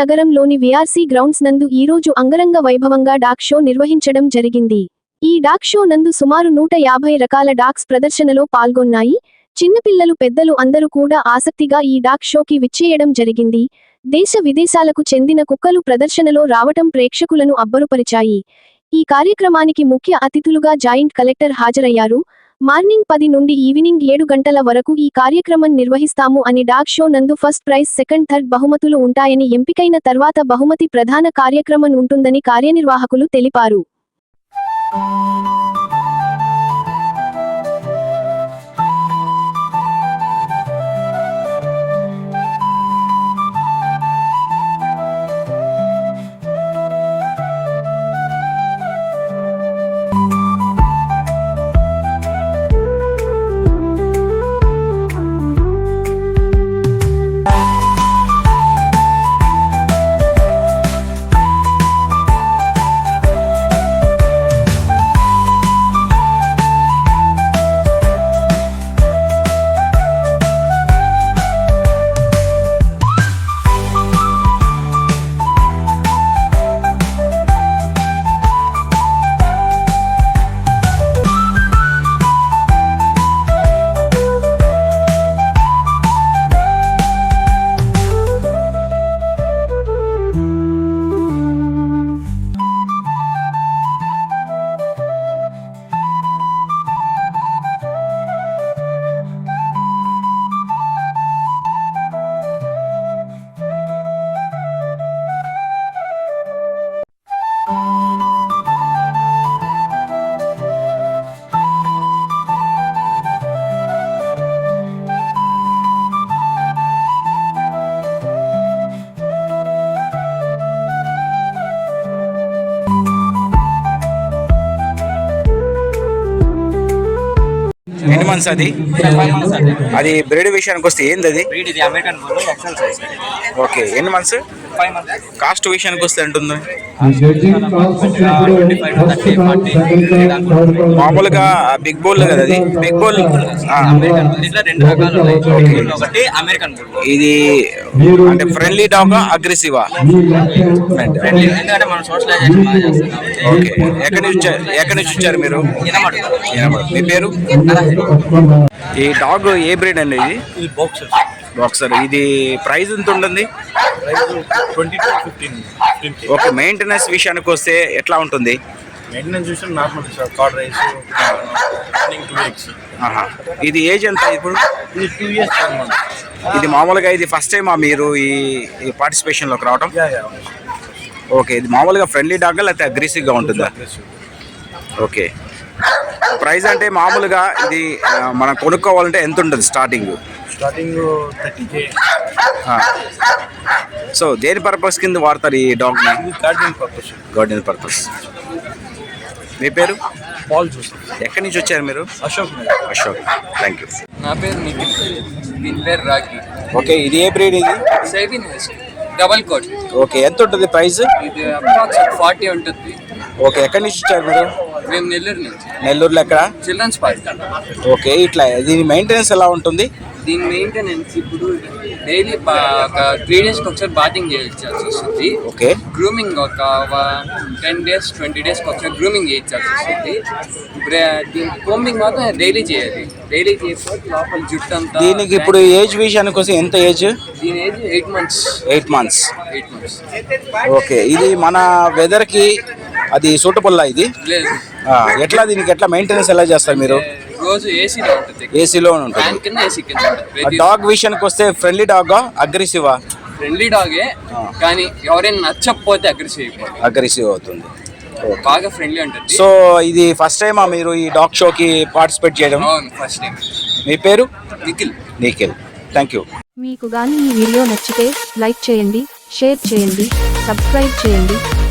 నగరంలోని VRC grounds నందు ఈరోజు అంగరంగ వైభవంగా డాక్ షో నిర్వహించడం జరిగింది. ఈ డాక్ షో నందు సుమారు నూట యాభై రకాల డాక్స్ ప్రదర్శనలో పాల్గొన్నాయి. చిన్నపిల్లలు పెద్దలు అందరూ కూడా ఆసక్తిగా ఈ డాక్ షోకి విచ్చేయడం జరిగింది. దేశ విదేశాలకు చెందిన కుక్కలు ప్రదర్శనలో రావటం ప్రేక్షకులను అబ్బరుపరిచాయి. ఈ కార్యక్రమానికి ముఖ్య అతిథులుగా జాయింట్ కలెక్టర్ హాజరయ్యారు. మార్నింగ్ పది నుండి ఈవినింగ్ ఏడు గంటల వరకు ఈ కార్యక్రమం నిర్వహిస్తాము అని డాగ్ షో నందు ఫస్ట్ ప్రైజ్ సెకండ్ థర్డ్ బహుమతులు ఉంటాయని ఎంపికైన తర్వాత బహుమతి ప్రధాన కార్యక్రమం ఉంటుందని కార్యనిర్వాహకులు తెలిపారు. ఎన్ని మంత్స్ అది? అది బ్రీడ్ విషయానికి వస్తే ఏంది అది ఓకే ఎన్ని మంత్స్ కాస్ట్ విషయానికి వస్తే ఉంటుంది మామూలుగా బిగ్ బోల్ కదా అది. బిగ్ బోల్ రెండు రకాలు ఒకటి అమెరికన్ ఇది అంటే ఫ్రెండ్లీ డాగ్ అగ్రెసివా ఎందుకంటే మనం సోషలైజేషన్ ఓకే. ఎక్కడి నుంచి వచ్చారు ఎక్కడి నుంచి వచ్చారు మీరు? మీ పేరు? ఈ డాగ్ ఏ బ్రీడ్ అండి ఇది? ఇది బాక్సర్ ఇది ప్రైస్ ఎంత ఉంటుంది ఓకే మెయింటెనెన్స్ విషయానికి వస్తే ఎట్లా ఉంటుంది? Maintenance normal sir card rice two. ఇది ఏజ్ ఎంత ఇప్పుడు? ఇది టూ ఇయర్స్ టెన్ మంత్స్ ఇది మామూలుగా ఇది ఫస్ట్ టైమా మీరు ఈ ఈ పార్టిసిపేషన్లోకి రావడం యా ఓకే ఇది మామూలుగా ఫ్రెండ్లీ డాగ్ లేకపోతే అగ్రెసివ్గా ఉంటుందా? ఓకే ప్రైస్ అంటే మామూలుగా ఇది మనం కొనుక్కోవాలంటే ఎంత ఉంటుంది స్టార్టింగ్ స్టార్టింగ్ సో దేని పర్పస్ కింద వాడతారు ఈ ఇది గార్డెన్ పర్పస్ గార్డెన్ పర్పస్ మీ పేరు? పాల్ జోసెఫ్ ఎక్కడి నుంచి వచ్చారు మీరు? అశోక్ అశోక్. థ్యాంక్ యూ నా పేరు నిఖిల్. దీని పేరు రాగి ఓకే ఇది ఏ బ్రీడ్ ఇది? సేవిన్ డబల్ కోట్ ఓకే ఎంత ఉంటుంది ప్రైస్ ఇది అప్రాక్స్ ఫార్టీ ఉంటుంది. ఓకే ఎక్కడి నుంచి వచ్చారు మీరు? మేము నెల్లూరు నుంచి. నెల్లూరులో ఎక్కడ? చిల్డ్రన్స్ పార్క్ ఓకే ఇట్లా దీని మెయింటెనెన్స్ ఎలా ఉంటుంది? దీని మెయింటెనెన్స్ ఇప్పుడు డైలీ ఒక త్రీ డేస్కి ఒకసారి బాతింగ్ చేయించాల్సి వస్తుంది. ఓకే. గ్రూమింగ్ ఒక టెన్ డేస్ ట్వంటీ డేస్కి ఒకసారి గ్రూమింగ్ చేయించాల్సి వస్తుంది. దీని కోమింగ్ మాత్రం డైలీ చేయాలి. డైలీ చేయకపోతే లోపల జుట్టు అంతా దీనికి ఇప్పుడు ఏజ్ విషయానికి వస్తే ఎంత ఏజ్ దీని age eight months eight months eight months okay ఇది మన వెదర్కి అది సూటబుల్లా ఇది? ఎట్లా దీనికి ఎట్లా మెయింటెనెన్స్ ఎలా చేస్తారు మీరు? రోజు ఏసీలో ఉంటుంది. ఏసీలో ఉంటుంది. డాగ్ విషయానికి వస్తే ఫ్రెండ్లీ డాగా అగ్రెసివా ఫ్రెండ్లీ డాగే కానీ ఎవరైనా నచ్చకపోతే అగ్రెసివ్ అయిపోతుంది అగ్రెసివ్ అవుతుంది. బాగా ఫ్రెండ్లీ ఉంటుంది. సో ఇది ఫస్ట్ టైమా మీరు ఈ డాగ్ షోకి పార్టిసిపేట్ చేయడం? ఫస్ట్ టైం మీ పేరు? నిఖిల్. నిఖిల్. థ్యాంక్ యూ మీకు గాని ఈ వీడియో నచ్చితే లైక్ చేయండి షేర్ చేయండి సబ్స్క్రైబ్ చేయండి.